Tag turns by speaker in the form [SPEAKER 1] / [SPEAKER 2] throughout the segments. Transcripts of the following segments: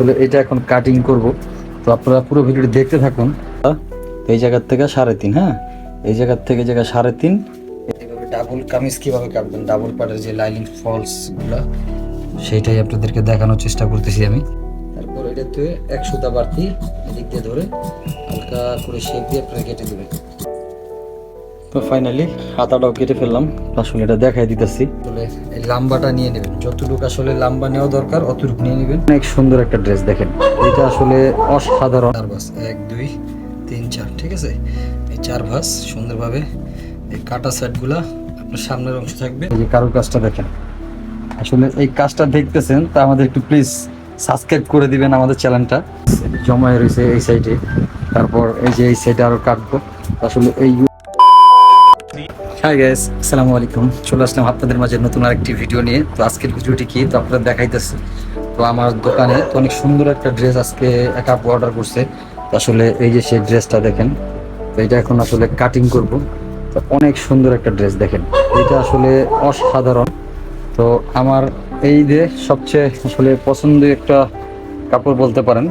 [SPEAKER 1] আসলে এটা এখন কাটিং করব। তো আপনারা পুরো ভিডিওটি দেখতে থাকুন। এই জায়গার থেকে সাড়ে তিন হ্যাঁ? এই জায়গার থেকে জায়গা সাড়ে তিন। ডাবল কামিজ কীভাবে কাটবেন? ডাবল পার্টের যে লাইনিং ফলসগুলো সেইটাই আপনাদেরকে দেখানোর চেষ্টা করতেছি আমি। তারপর এটাতে এক সুতা বাড়তি এদিক দিয়ে ধরে হালকা করে শেপ দিয়ে আপনারা কেটে দেবেন। তো ফাইনালি হাতাটাও কেটে ফেললাম। আসলে এটা দেখাই দিতেছি। আসলে এই লাম্বাটা নিয়ে নেবেন। যতটুকু আসলে লাম্বা নেওয়া দরকার অতটুকু নিয়ে নেবেন। অনেক সুন্দর একটা ড্রেস দেখেন। এটা আসলে অসাধারণ। চার ভাস এক দুই তিন চার ঠিক আছে? এই চার ভাস সুন্দরভাবে এই কাটা সেটগুলা আপনার সামনের অংশ থাকবে। এই যে কারোর কাজটা দেখেন। আসলে এই কাজটা দেখতেছেন তা আমাদের একটু প্লিজ সাবস্ক্রাইব করে দিবেন আমাদের চ্যানেলটা জমা রয়েছে এই সাইডে তারপর এই যে এই সাইডে আরও কাটবো। আসলে এই হাই গাইস আসসালামু আলাইকুম। চলে আসলাম আপনাদের মাঝে নতুন আরেকটি ভিডিও নিয়ে। তো আজকের ভিডিওটি কি? তো আপনারা দেখাইতেছি। তো আমার দোকানে তো অনেক সুন্দর একটা ড্রেস আজকে এক আপু অর্ডার করছে। আসলে এই যে সেই ড্রেসটা দেখেন, তো এটা এখন আসলে কাটিং করব। তো অনেক সুন্দর একটা ড্রেস দেখেন। এটা আসলে অসাধারণ। তো আমার এই যে সবচেয়ে আসলে পছন্দের একটা কাপড় বলতে পারেন,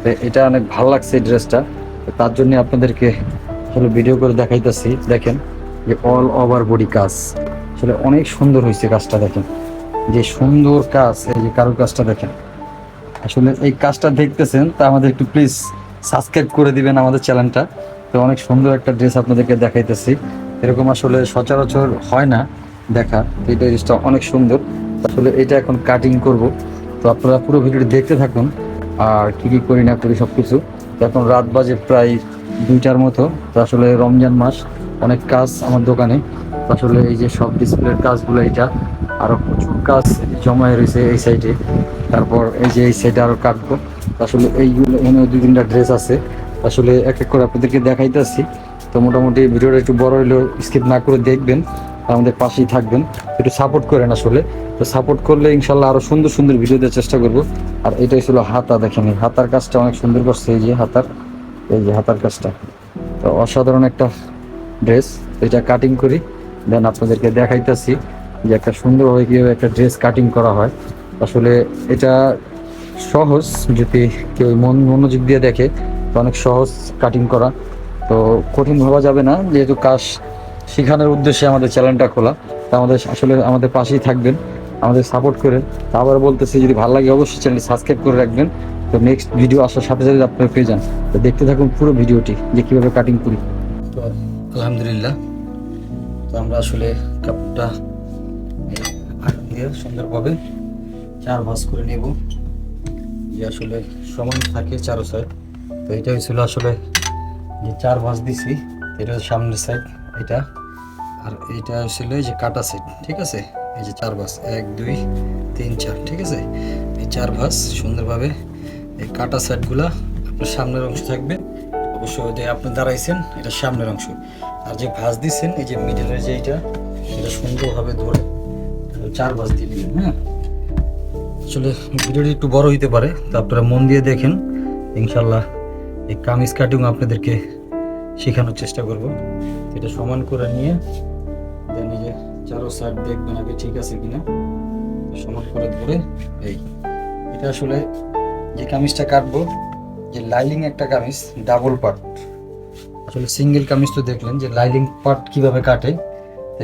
[SPEAKER 1] তো এটা অনেক ভালো লাগছে এই ড্রেসটা তার জন্য আপনাদেরকে আসলে ভিডিও করে দেখাইতেছি। দেখেন যে অল ওভার বডি কাজ। আসলে অনেক সুন্দর হয়েছে কাজটা দেখেন। যে সুন্দর কাজ, এই যে কারও কাজটা দেখেন। আসলে এই কাজটা দেখতেছেন, তা আমাদের একটু প্লিজ সাবস্ক্রাইব করে দিবেন আমাদের চ্যানেলটা তো অনেক সুন্দর একটা ড্রেস আপনাদেরকে দেখাইতেছি। এরকম আসলে সচরাচর হয় না দেখা। তো এই ড্রেসটা অনেক সুন্দর। আসলে এটা এখন কাটিং করব। তো আপনারা পুরো ভিডিওটি দেখতে থাকুন। আর কী কী করি না করি সব কিছু এখন রাত বাজে প্রায় দুইটার মতো। তো আসলে রমজান মাস। অনেক কাজ আমার দোকানে। আসলে এই যে সব ডিসপ্লের কাজগুলো এটা আরও প্রচুর কাজ জমায় রয়েছে এই সাইডে তারপর এই যে এই সাইডে আরও কাটবো। আসলে এইগুলো এখানে দুই তিনটা ড্রেস আছে। আসলে এক এক করে আপনাদেরকে দেখাইতেছি। তো মোটামুটি ভিডিওটা একটু বড় হলেও স্কিপ না করে দেখবেন, আমাদের পাশেই থাকবেন। একটু সাপোর্ট করেন আসলে। তো সাপোর্ট করলে ইনশাল্লাহ আরও সুন্দর সুন্দর ভিডিও দেওয়ার চেষ্টা করব। আর এটাই ছিল হাতা, দেখেনি হাতার কাজটা অনেক সুন্দর করছে, এই যে হাতার, এই যে হাতার কাজটা। তো অসাধারণ একটা ড্রেস এটা কাটিং করি। দেন আপনাদেরকে দেখাইতেছি যে একটা সুন্দরভাবে কীভাবে একটা ড্রেস কাটিং করা হয়। আসলে এটা সহজ যদি কেউ মন মনোযোগ দিয়ে দেখে, তো অনেক সহজ কাটিং করা। তো কঠিন ভাবা যাবে না, যেহেতু কাজ শেখানোর উদ্দেশ্যে আমাদের চ্যানেলটা খোলা। তা আমাদের আসলে আমাদের পাশেই থাকবেন, আমাদের সাপোর্ট করেন আবার বলতেছি, যদি ভালো লাগে অবশ্যই চ্যানেলটি সাবস্ক্রাইব করে রাখবেন। তো নেক্সট ভিডিও আসার সাথে সাথে আপনারা পেয়ে যান। তো দেখতে থাকুন পুরো ভিডিওটি যে কীভাবে কাটিং করি। আলহামদুলিল্লাহ। তো আমরা আসলে আয়রন দিয়ে সুন্দরভাবে চার ভাঁজ করে নেব। যে আসলে সমান থাকে চারো সাইড তো এটা হয়েছিল আসলে যে চার ভাঁজ দিছি, এটা সামনের সাইড এটা। আর এটা ছিল যে কাটা সাইড ঠিক আছে? এই যে চার ভাঁজ, এক, দুই, তিন, চার, ঠিক আছে? এই চার ভাঁজ সুন্দরভাবে এই কাটা সাইডগুলা আপনার সামনের অংশ থাকবে। অবশ্যই যে আপনি দাঁড়াইছেন, এটা সামনের অংশ। আর যে ভাঁজ দিচ্ছেন এই যে মিডলের যে এইটা এটা সুন্দরভাবে ধরে চার ভাঁজ দিয়ে দিবেন হ্যাঁ আসলে ভিডিওটি একটু বড় হইতে পারে, তো আপনারা মন দিয়ে দেখেন। ইনশাল্লাহ এই কামিজ কাটিং আপনাদেরকে শেখানোর চেষ্টা করব। এটা সমান করে নিয়ে, দেন এই যে চারো সাইড দেখবেন আগে ঠিক আছে কিনা। সমান করে ধরে, এই। এটা আসলে যে কামিজটা কাটবো যে লাইলিং একটা কামিজ ডাবল পার্ট আসলে সিঙ্গেল কামিজ তো দেখলেন যে লাইলিং পার্ট কীভাবে কাটে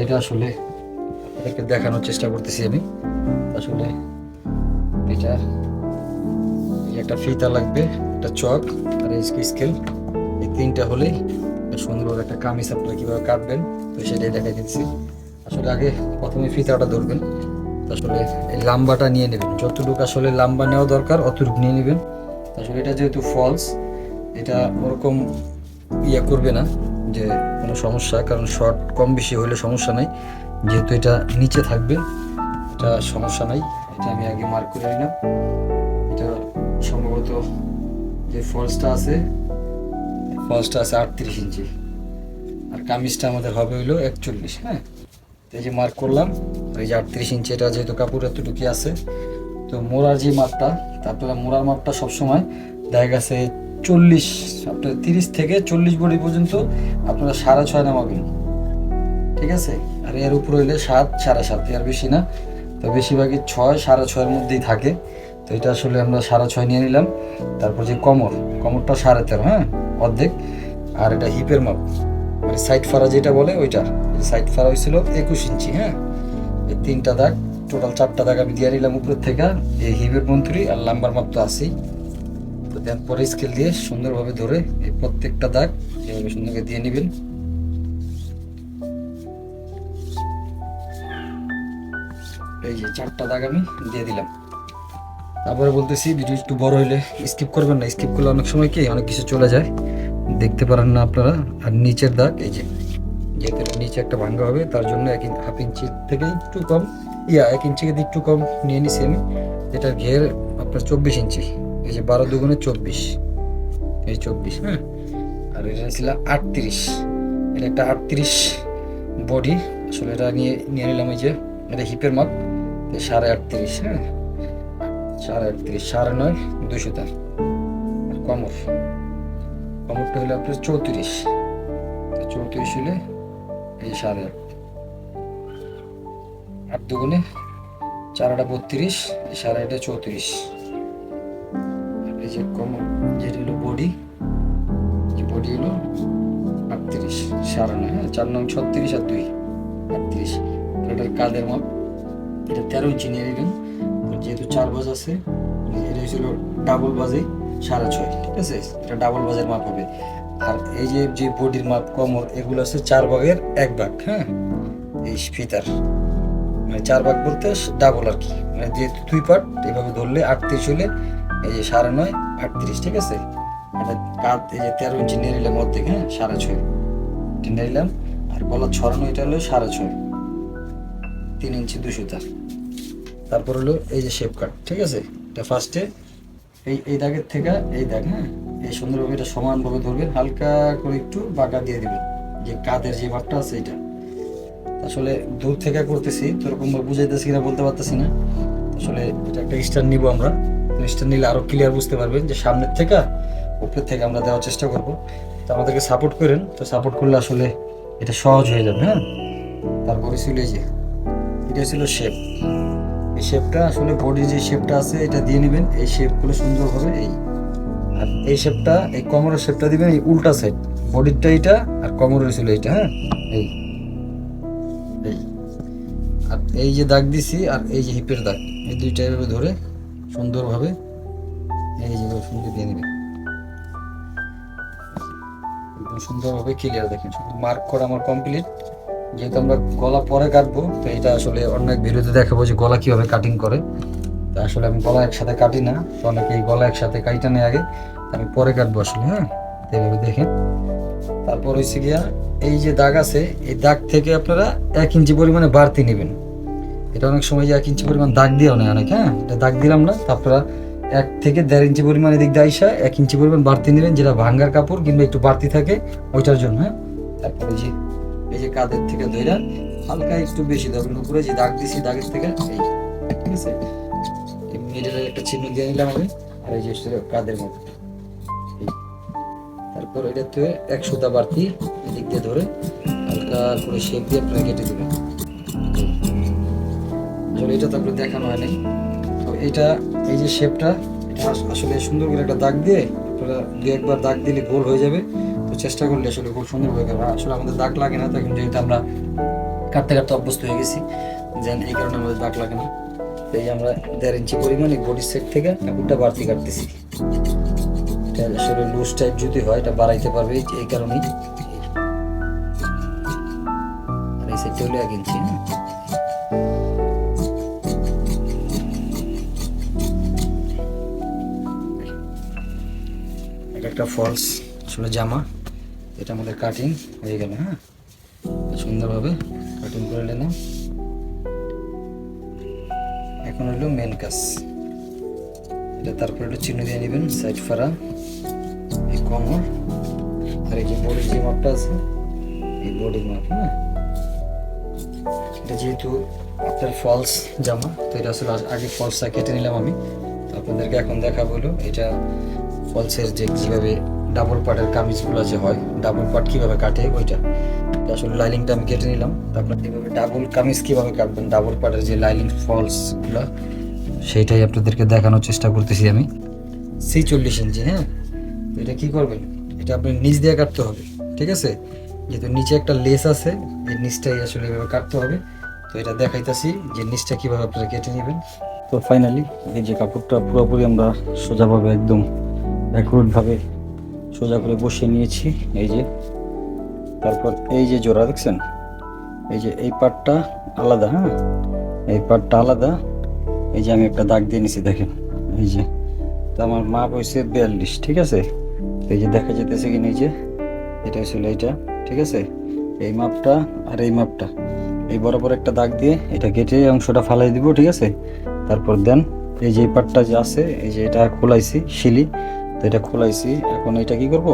[SPEAKER 1] এটা আসলে আপনাদেরকে দেখানোর চেষ্টা করতেছি আমি। আসলে এটা একটা ফিতা লাগবে, একটা চক আর স্কেল এই তিনটা হলেই সুন্দরভাবে একটা কামিজ আপনারা কীভাবে কাটবেন, তো সেটাই দেখাই দিচ্ছি। আসলে আগে প্রথমে ফিতাটা ধরবেন আসলে এই লাম্বাটা নিয়ে নেবেন। যতটুকু আসলে লাম্বা নেওয়া দরকার, অতটুকু নিয়ে নেবেন। আসলে এটা যেহেতু ফলস এটা ওরকম ইয়ে করবে না যে কোনো সমস্যা, কারণ শর্ট কম বেশি হলে সমস্যা নাই। যেহেতু এটা নিচে থাকবে, এটা সমস্যা নাই। এটা আমি আগে মার্ক করে নিলাম। এটা সম্ভবত যে ফলসটা আছে ফলসটা আছে আটত্রিশ ইঞ্চি। আর কামিজটা আমাদের হবে হলো একচল্লিশ হ্যাঁ? এই যে মার্ক করলাম এই যে আটত্রিশ ইঞ্চি, এটা যেহেতু কাপড় এতটুকু আছে, তো মোড়ার যে মাপটা তারপরে মোড়ার মাপটা সবসময় দেখা গেছে চল্লিশ আপনার তিরিশ থেকে চল্লিশ বডি পর্যন্ত আপনারা সাড়ে ছয় নামাবেন। ঠিক আছে? আর এর উপর হইলে সাত, সাড়ে সাত, এর বেশি না। তো বেশিরভাগই ছয়, সাড়ে ছয়ের মধ্যেই থাকে। তো এটা আসলে আমরা সাড়ে ছয় নিয়ে নিলাম। তারপর যে কমর, কমরটা সাড়ে তেরো হ্যাঁ? অর্ধেক। আর এটা হিপের মাপ। মানে সাইড ফাড়া যেটা বলে ওইটা। সাইড ফাড়া হয়েছিল একুশ ইঞ্চি হ্যাঁ? তিনটা দাগ টোটাল চারটা দাগ আমি দিয়ে নিলাম উপরের থেকে। এই হিপের মন্ত্রী আর লাম্বার মাপ তো আছেই। তো দেন পরে স্কেল দিয়ে সুন্দরভাবে ধরে এই প্রত্যেকটা দাগ এভাবে সুন্দরভাবে দিয়ে নেবেন। এই যে চারটা দাগ আমি দিয়ে দিলাম। তারপরে বলতেছি, ভিডিও একটু বড় হলে স্কিপ করবেন না। স্কিপ করলে অনেক সময় কি অনেক কিছু চলে যায়। দেখতে পারেন না আপনারা। আর নিচের দাগ, এই যে, যেহেতু নিচে একটা ভাঙ্গা হবে, তার জন্য এক হাফ ইঞ্চি থেকে একটু কম। ইয়া, এক ইঞ্চি থেকে একটু কম নিয়ে নিছি আমি। এটার ঘের আপনার চব্বিশ ইঞ্চি এই যে বারো দুগুণে চব্বিশ। এই চব্বিশ হ্যাঁ আর এটা ছিল আটত্রিশ। এটা একটা আটত্রিশ বডি আসলে এটা নিয়ে নিয়ে নিলাম এই যে, এটা হিপের মাপ সাড়ে আটত্রিশ হ্যাঁ সাড়ে আটত্রিশ, সাড়ে নয় দুশো তার। আর কমর। কমরটা হলো আপনার চৌত্রিশ। চৌত্রিশ হলে এই সাড়ে আট আট দুগুণে চার আটা বত্রিশ, সাড়ে আটে চৌত্রিশ। এই যে কমর যেটা হলো বডি, যে বডি হলো আটত্রিশ, সাড়ে নয় হ্যাঁ চার নং ছত্রিশ আর দুই, আটত্রিশ। এটার কাদের মাপ? এটা তেরো ইঞ্চি নিয়ে নিলেন যেহেতু চার বাজ আছে, এটা ছিল ডাবল বাজে সাড়ে ছয়, ঠিক আছে? এটা ডাবল বাজের মাপ হবে। আর এই যে যে বডির মাপ কমর এগুলো আছে চার ভাগের এক ভাগ হ্যাঁ? এই ফিতার। মানে চার ভাগ বলতে ডাবল আর কি। মানে যেহেতু দুই পার্ট এভাবে ধরলে আটত্রিশ হলে এই যে সাড়ে নয়, আটত্রিশ, ঠিক আছে? এটা কাঁধ এই যে তেরো ইঞ্চি নিয়ে নিলাম অর্ধেক হ্যাঁ? সাড়ে ছয়। এটা নিলাম, আর গলা ছড়ানো এটা হলো সাড়ে ছয়। তিন ইঞ্চি দুশো তার। তারপর হলো এই যে শেপ কাট ঠিক আছে? এটা ফার্স্টে এই এই দাগের থেকে এই দাগ হ্যাঁ? এই সুন্দরভাবে এটা সমানভাবে ধরবেন, হালকা করে একটু বাঁকা দিয়ে দিবেন। যে কাদের যে মাপটা আছে এটা। আসলে দূর থেকে করতেছি, তো এরকম ভাবে বুঝাইতেছি কিনা বলতে পারতেছি না। আসলে এটা একটা স্টার নিব আমরা। স্টার নিলে আরও ক্লিয়ার বুঝতে পারবেন যে সামনের থেকে উপরের থেকে আমরা দেওয়ার চেষ্টা করব। তো আমাদেরকে সাপোর্ট করেন। তো সাপোর্ট করলে আসলে এটা সহজ হয়ে যাবে হ্যাঁ? তারপরে ছিল এই যে, এটা ছিল শেপ এই শেপটা আসলে বডি যে শেপটা আছে, এটা দিয়ে নেবেন। এই শেপগুলো সুন্দর হবে, এই। আর এই শেপটা এই কোমরের শেপটা দিবেন, এই উল্টা সাইড বডিরটা এটা আর কোমরের ছিল এটা হ্যাঁ? এই। এই যে দাগ দিছি আর এই যে হিপের দাগ, এই দুইটা এভাবে ধরে সুন্দরভাবে এই যে সুন্দর দিয়ে নেবেন। একদম সুন্দরভাবে ক্লিয়ার দেখেন মার্ক করা আমার কমপ্লিট যেহেতু আমরা গলা পরে কাটবো, তো এটা আসলে অনেক ভিডিওতে দেখাবো যে গলা কীভাবে কাটিং করে। তো আসলে আমি গলা একসাথে কাটি না, তো অনেকে এই গলা একসাথে কাইটা নেই আগে আমি পরে কাটবো আসলে হ্যাঁ? এইভাবে দেখেন। তারপর হচ্ছে গিয়া, এই যে দাগ আছে, এই দাগ থেকে আপনারা এক ইঞ্চি পরিমাণে বাড়তি নেবেন। এটা অনেক সময় যে এক ইঞ্চি পরিমাণ দাগ দিয়েও নেয় অনেক হ্যাঁ? এটা দাগ দিলাম না তো আপনারা এক থেকে দেড় ইঞ্চি পরিমাণ এদিক দিয়ে আইসা এক ইঞ্চি পরিমাণ বাড়তি নেবেন যেটা ভাঙ্গার কাপড় কিংবা একটু বাড়তি থাকে ওইটার জন্য হ্যাঁ? তারপরে যে, এই যে কাদের থেকে ধইরা হালকা একটু বেশি ধরবেন উপরে যে দাগ দিছি দাগের থেকে, এই ঠিক আছে? মিডলের একটা চিহ্ন দিয়ে নিলাম আমি, আর এই যে কাদের মধ্যে। তারপর এটাতে এক সুতা বাড়তি এদিক দিয়ে ধরে হালকা করে শেপ দিয়ে আপনারা কেটে দেবেন। আসলে এটা তো দেখানো হয় নাই তো এটা, এই যে শেপটা এটা আসলে সুন্দর করে একটা দাগ দিয়ে, আপনারা দু একবার দাগ দিলে গোল হয়ে যাবে। তো চেষ্টা করলে আসলে খুব সুন্দর হয়ে যাবে। আসলে আমাদের দাগ লাগে না তখন যেহেতু আমরা কাটতে কাটতে অভ্যস্ত হয়ে গেছি যেন এই কারণে আমাদের দাগ লাগে না। এই আমরা দেড় ইঞ্চি পরিমাণ এই বডি সেট থেকে কাপড়টা বাড়তি কাটতেছি। এটা আসলে লুজ টাইপ যদি হয়, এটা বাড়াইতে পারবে এই- এই কারণেই। আর এই সেটটা হলো এক ইঞ্চি হ্যাঁ? একটা ফলস ছিল জামা। এটা আমাদের কাটিং হয়ে গেল হ্যাঁ? সুন্দরভাবে কাটিং করে নিলাম। এখন হলো মেন কাজ। এটা তারপরে একটু চিহ্ন দিয়ে নেবেন সাইড ফারা এই কমর। আর এই যে বডির যে মাপটা আছে, এই বডির মাপ হ্যাঁ? এটা যেহেতু আপনার ফলস জামা, তো এটা আসলে আগে ফলসটা কেটে নিলাম আমি। তো আপনাদেরকে এখন দেখাবো হলো, এটা ফলসের যে কীভাবে ডাবল পার্টের কামিজগুলো যে হয় ডাবল পার্ট কীভাবে কাটে, ওইটা। আসলে লাইনিংটা আমি কেটে নিলাম। তারপর কীভাবে ডাবল কামিজ কীভাবে কাটবেন ডাবল পার্টের যে লাইনিং ফলসগুলো সেইটাই আপনাদেরকে দেখানোর চেষ্টা করতেছি আমি। সি চল্লিশ ইঞ্চি হ্যাঁ? এটা কী করবেন? এটা আপনি নিচ দিয়ে কাটতে হবে, ঠিক আছে? যেহেতু নিচে একটা লেস আছে, এই নিচটাই আসলে এভাবে কাটতে হবে। তো এটা দেখাইতাছি যে নিচটা কীভাবে আপনারা কেটে নেবেন। তো ফাইনালি এই যে কাপড়টা পুরোপুরি আমরা সোজাভাবে একদম অ্যাকুরেটভাবে সোজা করে বসিয়ে নিয়েছি, এই যে। তারপর এই যে জোড়া, দেখছেন? এই যে এই পার্টটা আলাদা হ্যাঁ? এই পার্টটা আলাদা। এই যে আমি একটা দাগ দিয়ে নিছি, দেখেন। এই যে। তো আমার মাপ হয়েছে বিয়াল্লিশ, ঠিক আছে? এই যে দেখা যেতেছে কি যে, এটা ছিল এইটা, ঠিক আছে? এই মাপটা আর এই মাপটা। এই বরাবর একটা দাগ দিয়ে এটা কেটে অংশটা ফালাই দিব, ঠিক আছে? তারপর দেন, এই যে এই পাটটা যে আছে, এই যে এটা খোলাইছি, শিলি। তো এটা খোলাইছি। এখন এটা কি করব?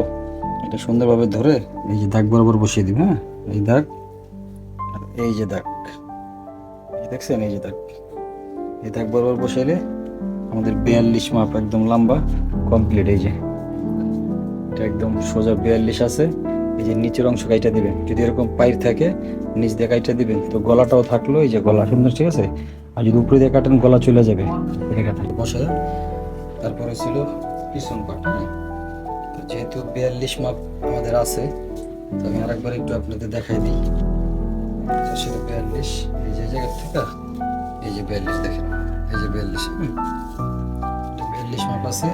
[SPEAKER 1] এটা সুন্দরভাবে ধরে এই যে দাগ বরাবর বসিয়ে দিব হ্যাঁ? এই দাগ এই যে দাগ। দেখছেন? এই যে দাগ। এই দাগ বরাবর বসাইলে আমাদের বিয়াল্লিশ মাপ একদম লম্বা কমপ্লিট এই যে এটা একদম সোজা বিয়াল্লিশ আছে। এই যে নিচের অংশ কাইটা দিবেন। যদি এরকম পাইর থাকে, নিচ দিয়ে কাইটা দিবেন। তো গলাটাও থাকল, এই যে গলা, সুন্দর, ঠিক আছে? আর যদি উপরে দিয়ে কাটেন, গলা চলে যাবে। বসে তারপরে ছিল পিছন পাট হ্যাঁ? তো যেহেতু বিয়াল্লিশ মাপ আমাদের আছে, তো আমি আরেকবার একটু আপনাদের দেখাই দিই। সেটা বিয়াল্লিশ, এই যে জায়গার থেকে, এই যে বিয়াল্লিশ দেখেন, এই যে বিয়াল্লিশ বিয়াল্লিশ মাপ আছে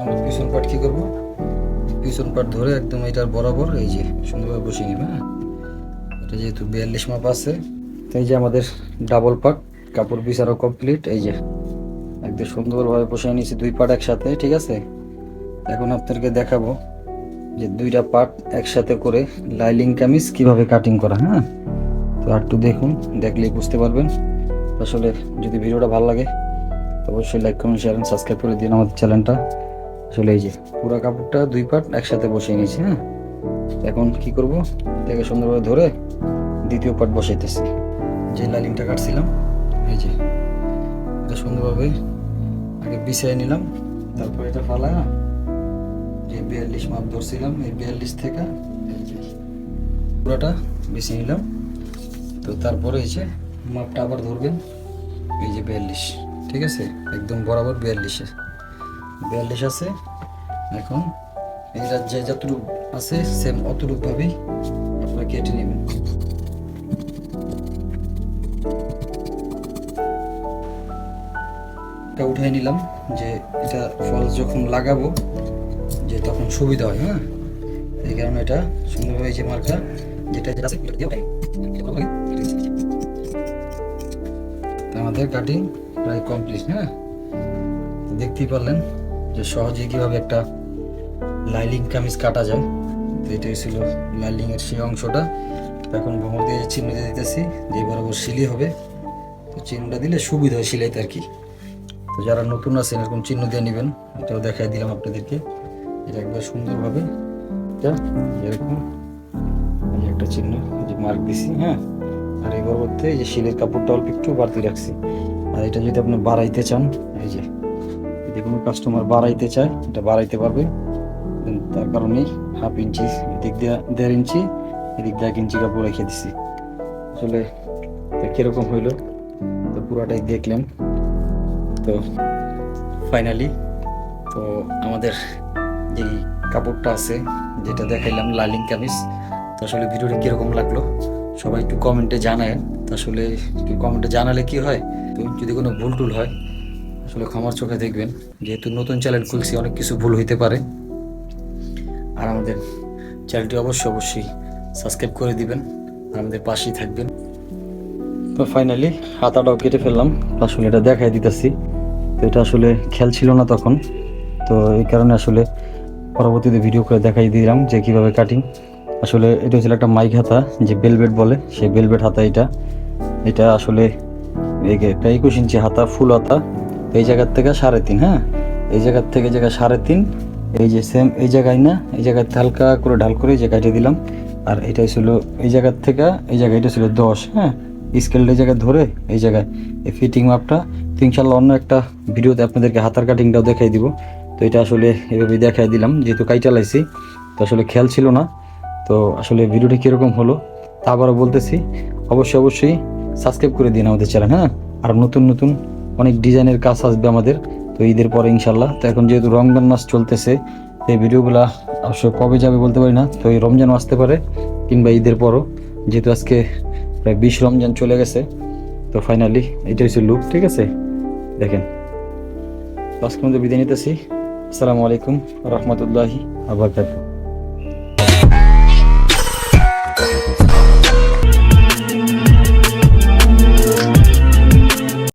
[SPEAKER 1] আমরা পিছন পাট কি করব? পিছন পাট ধরে একদম এটার বরাবর, এই যে সুন্দরভাবে বসিয়ে নিবে হ্যাঁ? এটা যেহেতু বিয়াল্লিশ মাপ আছে এই যে আমাদের ডাবল পাট কাপড় বিছানো কমপ্লিট এই যে একদম সুন্দরভাবে বসিয়ে নিয়েছি, দুই পাট একসাথে, ঠিক আছে? এখন আপনাদেরকে দেখাবো যে দুইটা পার্ট একসাথে করে লাইলিং কামিজ কীভাবে কাটিং করা হ্যাঁ? তো একটু দেখুন দেখলেই বুঝতে পারবেন। আসলে যদি ভিডিওটা ভালো লাগে তো অবশ্যই লাইক কমেন্ট শেয়ার সাবস্ক্রাইব করে দিন আমাদের চ্যানেলটা। আসলে এই যে পুরো কাপড়টা দুই পার্ট একসাথে বসিয়ে নিয়েছি হ্যাঁ? এখন কি করব? এটাকে সুন্দরভাবে ধরে দ্বিতীয় পার্ট বসাইতেছি। যে লাইলিংটা কাটছিলাম, এই যে এটা সুন্দরভাবে আগে বিছিয়ে নিলাম, তারপর এটা ফালা যে বিয়াল্লিশ মাপ ধরছিলাম, এই বিয়াল্লিশ থেকে পুরোটা বেছে নিলাম। তো তারপরে এই যে মাপটা আবার ধরবেন, এই যে বিয়াল্লিশ, ঠিক আছে? একদম বরাবর বিয়াল্লিশে। বিয়াল্লিশ আছে, এখন এইটা যে যতটুকু আছে সেম অতটুকভাবেই আপনারা কেটে নেবেন। এটা উঠাই নিলাম যে এটা ফলস যখন লাগাবো, যে তখন সুবিধা হয় হ্যাঁ? এই কারণে এটা সুন্দরভাবে এই যে মার্কা যেটা যেটা আমাদের কাটিং প্রায় কমপ্লিট হ্যাঁ? দেখতেই পারলেন যে সহজে কীভাবে একটা লাইলিং কামিজ কাটা যায়। তো এটাই ছিল লাইলিংয়ের সেই অংশটা। এখন ভ্রমণ দিয়ে চিহ্ন দিয়ে দিতেছি, যে বরাবর সিলি হবে, তো চিহ্নটা দিলে সুবিধা হয় সিলাইতে আর কি। যারা নতুন আছেন, এরকম চিহ্ন দিয়ে নেবেন। এটাও দেখাই দিলাম আপনাদেরকে। এটা একবার সুন্দরভাবে। এরকম। এই একটা চিহ্ন যে মার্ক দিছি হ্যাঁ? আর এই বরাবরতে এই যে শিলের কাপড়টা অল্প একটু বাড়তি রাখছি। আর এটা যদি আপনি বাড়াইতে চান, এই যে, যদি কোনো কাস্টমার বাড়াইতে চায়, এটা বাড়াইতে পারবে। তার কারণেই হাফ ইঞ্চি এদিক দিয়ে দেড় ইঞ্চি এদিক দিয়ে এক ইঞ্চি কাপড় রেখে দিছি। আসলে কীরকম হইল, তো পুরাটাই দেখলেন। তো ফাইনালি তো আমাদের যেই কাপড়টা আছে, যেটা দেখাইলাম লালিং কামিজ, তো আসলে ভিডিওটা কীরকম লাগল? সবাই একটু কমেন্টে জানায় তো আসলে একটু কমেন্টে জানালে কি হয়? তো যদি কোনো ভুল টুল হয়, আসলে ক্ষমার চোখে দেখবেন। যেহেতু নতুন চ্যানেল খুলছি, অনেক কিছু ভুল হইতে পারে। আর আমাদের চ্যানেলটি অবশ্যই অবশ্যই সাবস্ক্রাইব করে দিবেন। আর আমাদের পাশেই থাকবেন। তো ফাইনালি হাতাটাও কেটে ফেললাম। আসলে এটা দেখাই দিতেছি। তো এটা আসলে খেয়াল ছিল না তখন। তো এই কারণে আসলে পরবর্তীতে ভিডিও করে দেখাই দিলাম যে কীভাবে কাটিং আসলে এটা হচ্ছিল একটা মাইক হাতা, যে বেলবেট বলে, সেই বেলবেট হাতা এটা। এটা আসলে এই যে একুশ ইঞ্চি হাতা, ফুল হাতা। এই জায়গার থেকে সাড়ে তিন হ্যাঁ? এই জায়গার থেকে জায়গা সাড়ে তিন, এই যে সেম এই জায়গায় না, এই জায়গায় হালকা করে ঢাল করে যে কাটিয়ে দিলাম। আর এটা ছিল এই জায়গার থেকে, এই জায়গায় এটা ছিল দশ হ্যাঁ? স্কেলটা এই জায়গায় ধরে, এই জায়গায় এই ফিটিং মাপটা ইনশাল্লাহ অন্য একটা ভিডিওতে আপনাদেরকে হাতার কাটিংটাও দেখাই দিব। তো এটা আসলে এভাবে দেখাই দিলাম, যেহেতু কাইটা লাইছি, তো আসলে খেয়াল ছিল না। তো আসলে ভিডিওটা কীরকম হলো তা আবারও বলতেছি। অবশ্যই অবশ্যই সাবস্ক্রাইব করে দিন আমাদের চ্যানেল হ্যাঁ? আর নতুন নতুন অনেক ডিজাইনের কাজ আসবে আমাদের, তো ঈদের পরে ইনশাল্লাহ তো এখন যেহেতু রমজান মাস চলতেছে এই ভিডিওগুলা অবশ্য কবে যাবে বলতে পারি না, তো এই রমজানও আসতে পারে কিংবা ঈদের পরও। যেহেতু আজকে প্রায় বিশ রমজান চলে গেছে, তো ফাইনালি এটা হচ্ছে লুক ঠিক আছে? দেখেন। তো আজকের মধ্যে বিদায় নিতেছি। আসসালামু আলাইকুম রহমতুল্লাহি আবরকাত